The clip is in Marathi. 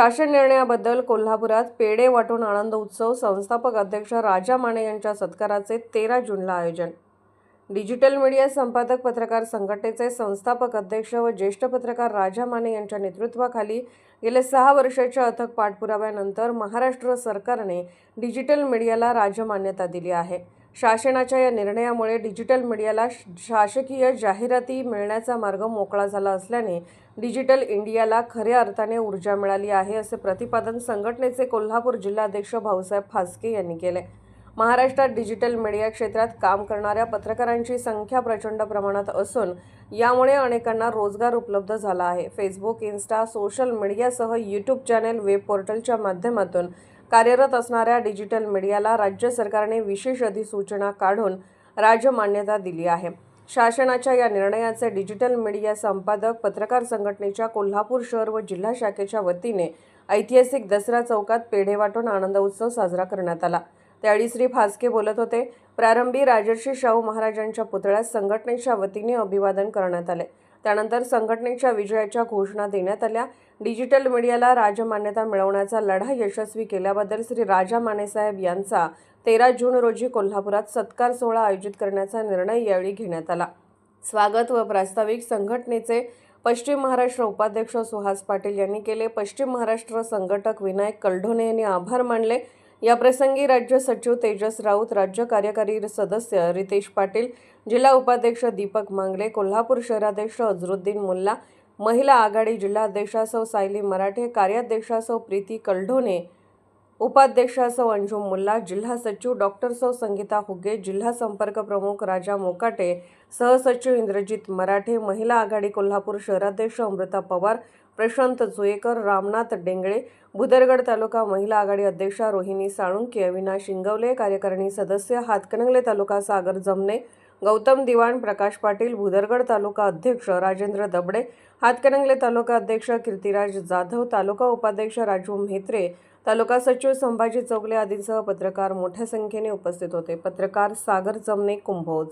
शासन निर्णयाबद्दल कोल्हापुरात पेढे वाटून आनंद उत्सव संस्थापक अध्यक्ष राजा माने यांच्या सत्काराचे तेरा जूनला आयोजन. डिजिटल मीडिया संपादक पत्रकार संघटनेचे संस्थापक अध्यक्ष व ज्येष्ठ पत्रकार राजा माने यांच्या नेतृत्वाखाली गेल्या सहा वर्षाच्या अथक पाठपुराव्यानंतर महाराष्ट्र सरकारने डिजिटल मीडियाला राजमान्यता दिली आहे. शासनाच्या या निर्णयामुळे डिजिटल मीडियाला शासकीय जाहिराती मिळण्याचा मार्ग मोकळा झाला असल्याने डिजिटल इंडियाला खऱ्या अर्थाने ऊर्जा मिळाली आहे असे प्रतिपादन संघटनेचे कोल्हापूर जिल्हाध्यक्ष भाऊसाहेब फासके यांनी केले. महाराष्ट्रात डिजिटल मीडिया क्षेत्रात काम करणाऱ्या पत्रकारांची संख्या प्रचंड प्रमाणात असून यामुळे अनेकांना रोजगार उपलब्ध झाला आहे. फेसबुक इन्स्टा सोशल मीडियासह यूट्यूब चॅनेल वेब पोर्टलच्या माध्यमातून कार्यरत असणाऱ्या डिजिटल मीडियाला राज्य सरकारने विशेष अधिसूचना काढून राजमान्यता दिली आहे. शासनाच्या या निर्णयाचे डिजिटल मीडिया संपादक पत्रकार संघटनेच्या कोल्हापूर शहर व जिल्हा शाखेच्या वतीने ऐतिहासिक दसरा चौकात पेढे वाटून आनंद उत्सव साजरा करण्यात आला. त्यावेळी श्री फासके बोलत होते प्रारंभी राजर्षी शाहू महाराजांच्या पुतळ्यास संघटनेच्या वतीने अभिवादन करण्यात आले. त्यानंतर संघटनेच्या विजयाच्या घोषणा देण्यात आल्या. डिजिटल मीडियाला राजमान्यता मिळवण्याचा लढा यशस्वी केल्याबद्दल श्री राजा मानेसाहेब यांचा तेरा जून रोजी कोल्हापुरात सत्कार सोहळा आयोजित करण्याचा निर्णय यावेळी घेण्यात आला. स्वागत व प्रास्ताविक संघटनेचे पश्चिम महाराष्ट्र उपाध्यक्ष सुहास पाटील यांनी केले. पश्चिम महाराष्ट्र संघटक विनायक कलढोणे यांनी आभार मानले. याप्रसंगी राज्य सचिव तेजस राऊत राज्य कार्यकारी सदस्य रितेश पाटील जिल्हा उपाध्यक्ष दीपक मांगले कोल्हापूर शहराध्यक्ष अझरुद्दीन मुल्ला महिला आघाडी जिल्हाध्यक्षासह सायली मराठे कार्याध्यक्षासह प्रीती कलढोणे उपाध्यक्ष सौ अंजुम मुल्ला जिल्हा सचिव डॉक्टर सौ संगीता हुगे जिल्हा संपर्क प्रमुख राजा मोकाटे सहसचिव इंद्रजित मराठे महिला आघाडी कोल्हापूर शहराध्यक्ष अमृता पवार प्रशांत जुएकर रामनाथ डेंगळे भुदरगड तालुका महिला आघाडी अध्यक्षा रोहिणी साळुंके अविनाश इंगवले कार्यकारिणी सदस्य हातकणंगले तालुका सागर जमने गौतम दिवाण प्रकाश पाटील भुदरगड तालुका अध्यक्ष राजेंद्र दबडे हातकणंगले तालुका अध्यक्ष कीर्तिराज जाधव तालुका उपाध्यक्ष राजू म्हेत्रे तालुका सचिव संभाजी चौगले आदींसह पत्रकार मोठ्या संख्येने उपस्थित होते. पत्रकार सागर जमने कुंभोज.